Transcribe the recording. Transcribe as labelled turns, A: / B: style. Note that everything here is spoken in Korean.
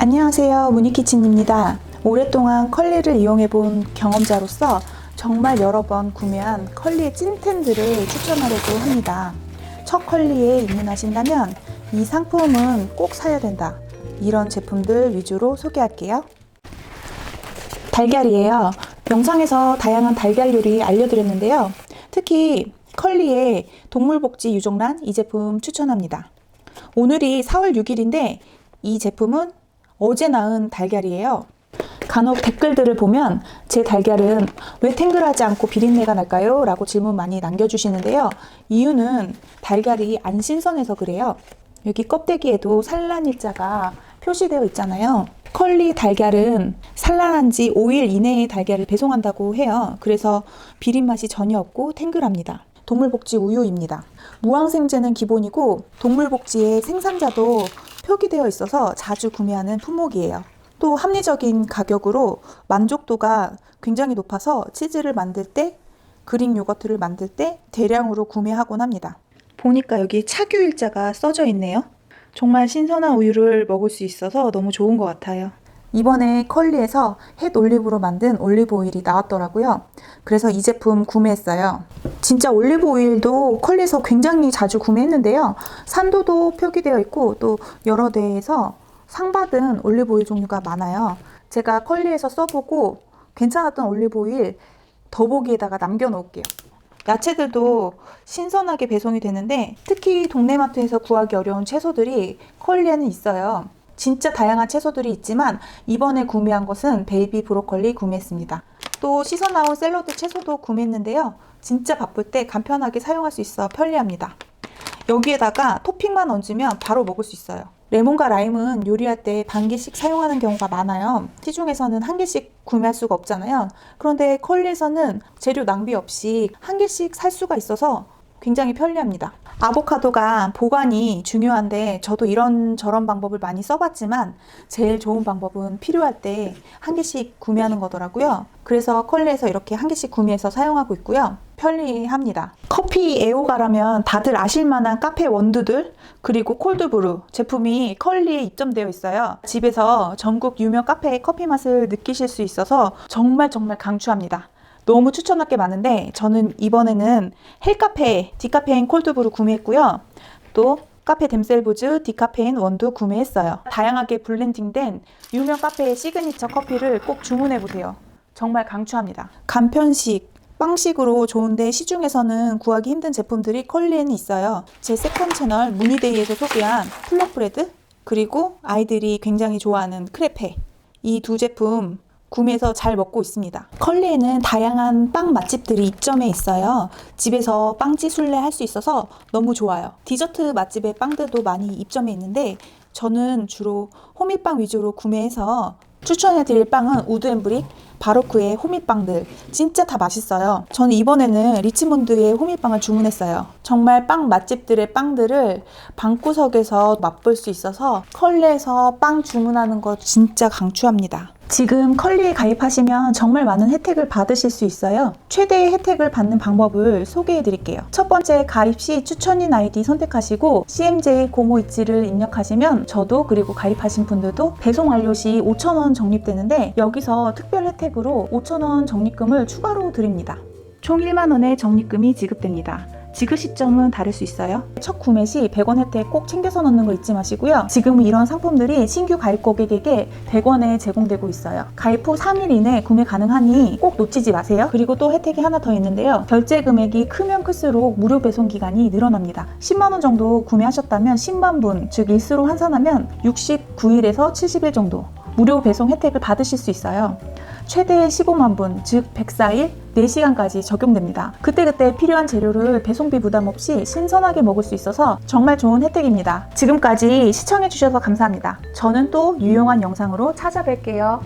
A: 안녕하세요. 무니키친입니다. 오랫동안 컬리를 이용해 본 경험자로서 정말 여러 번 구매한 컬리의 찐텐들을 추천하려고 합니다. 첫 컬리에 입문하신다면 이 상품은 꼭 사야 된다. 이런 제품들 위주로 소개할게요. 달걀이에요. 영상에서 다양한 달걀 요리 알려드렸는데요. 특히 컬리의 동물복지 유종란 이 제품 추천합니다. 오늘이 4월 6일인데 이 제품은 어제 낳은 달걀이에요. 간혹 댓글들을 보면 제 달걀은 왜 탱글하지 않고 비린내가 날까요? 라고 질문 많이 남겨주시는데요. 이유는 달걀이 안 신선해서 그래요. 여기 껍데기에도 산란 일자가 표시되어 있잖아요. 컬리 달걀은 산란한 지 5일 이내에 달걀을 배송한다고 해요. 그래서 비린 맛이 전혀 없고 탱글합니다. 동물복지 우유입니다. 무항생제는 기본이고 동물복지의 생산자도 표기되어 있어서 자주 구매하는 품목이에요. 또 합리적인 가격으로 만족도가 굉장히 높아서 치즈를 만들 때 그릭 요거트를 만들 때 대량으로 구매하곤 합니다. 보니까 여기 차규 일자가 써져 있네요. 정말 신선한 우유를 먹을 수 있어서 너무 좋은 것 같아요. 이번에 컬리에서 햇 올리브로 만든 올리브 오일이 나왔더라고요. 그래서 이 제품 구매했어요. 진짜 올리브 오일도 컬리에서 굉장히 자주 구매했는데요. 산도도 표기되어 있고 또 여러 대에서 상 받은 올리브 오일 종류가 많아요. 제가 컬리에서 써보고 괜찮았던 올리브 오일 더보기에다가 남겨놓을게요. 야채들도 신선하게 배송이 되는데 특히 동네마트에서 구하기 어려운 채소들이 컬리에는 있어요. 진짜 다양한 채소들이 있지만 이번에 구매한 것은 베이비 브로콜리 구매했습니다. 또 씻어 나온 샐러드 채소도 구매했는데요. 진짜 바쁠 때 간편하게 사용할 수 있어 편리합니다. 여기에다가 토핑만 얹으면 바로 먹을 수 있어요. 레몬과 라임은 요리할 때 반 개씩 사용하는 경우가 많아요. 시중에서는 한 개씩 구매할 수가 없잖아요. 그런데 컬리에서는 재료 낭비 없이 한 개씩 살 수가 있어서 굉장히 편리합니다. 아보카도가 보관이 중요한데 저도 이런 저런 방법을 많이 써봤지만 제일 좋은 방법은 필요할 때 한 개씩 구매하는 거더라고요. 그래서 컬리에서 이렇게 한 개씩 구매해서 사용하고 있고요. 편리합니다. 커피 애호가라면 다들 아실만한 카페 원두들 그리고 콜드브루 제품이 컬리에 입점되어 있어요. 집에서 전국 유명 카페의 커피 맛을 느끼실 수 있어서 정말 정말 강추합니다. 너무 추천할 게 많은데 저는 이번에는 헬카페 디카페인 콜드브루 구매했고요. 또 카페 댐셀부즈 디카페인 원두 구매했어요. 다양하게 블렌딩된 유명 카페의 시그니처 커피를 꼭 주문해 보세요. 정말 강추합니다. 간편식 빵식으로 좋은데 시중에서는 구하기 힘든 제품들이 컬리에는 있어요. 제 세컨 채널 무니데이에서 소개한 플러프레드 그리고 아이들이 굉장히 좋아하는 크레페 이 두 제품 구매해서 잘 먹고 있습니다. 컬리에는 다양한 빵 맛집들이 입점해 있어요. 집에서 빵지 순례 할 수 있어서 너무 좋아요. 디저트 맛집의 빵들도 많이 입점해 있는데 저는 주로 호밀빵 위주로 구매해서 추천해 드릴 빵은 우드앤브릭, 바로크의 호밀빵들 진짜 다 맛있어요. 저는 이번에는 리치몬드의 호밀빵을 주문했어요. 정말 빵 맛집들의 빵들을 방구석에서 맛볼 수 있어서 컬리에서 빵 주문하는 거 진짜 강추합니다. 지금 컬리에 가입하시면 정말 많은 혜택을 받으실 수 있어요. 최대의 혜택을 받는 방법을 소개해 드릴게요. 첫 번째 가입 시 추천인 아이디 선택하시고 CMJ 고모 있지를 입력하시면 저도 그리고 가입하신 분들도 배송 완료 시 5,000원 적립되는데 여기서 특별 혜택 으로 5,000원 적립금을 추가로 드립니다. 총 1만 원의 적립금이 지급됩니다. 지급 시점은 다를 수 있어요. 첫 구매 시 100원 혜택 꼭 챙겨서 넣는 거 잊지 마시고요. 지금 이런 상품들이 신규 가입 고객에게 100원에 제공되고 있어요. 가입 후 3일 이내 구매 가능하니 꼭 놓치지 마세요. 그리고 또 혜택이 하나 더 있는데요. 결제 금액이 크면 클수록 무료 배송 기간이 늘어납니다. 10만 원 정도 구매하셨다면 10만 분, 즉 일수로 환산하면 69일에서 70일 정도 무료 배송 혜택을 받으실 수 있어요. 최대 15만 분, 즉 104일 4시간까지 적용됩니다. 그때그때 필요한 재료를 배송비 부담 없이 신선하게 먹을 수 있어서 정말 좋은 혜택입니다. 지금까지 시청해주셔서 감사합니다. 저는 또 유용한 영상으로 찾아뵐게요.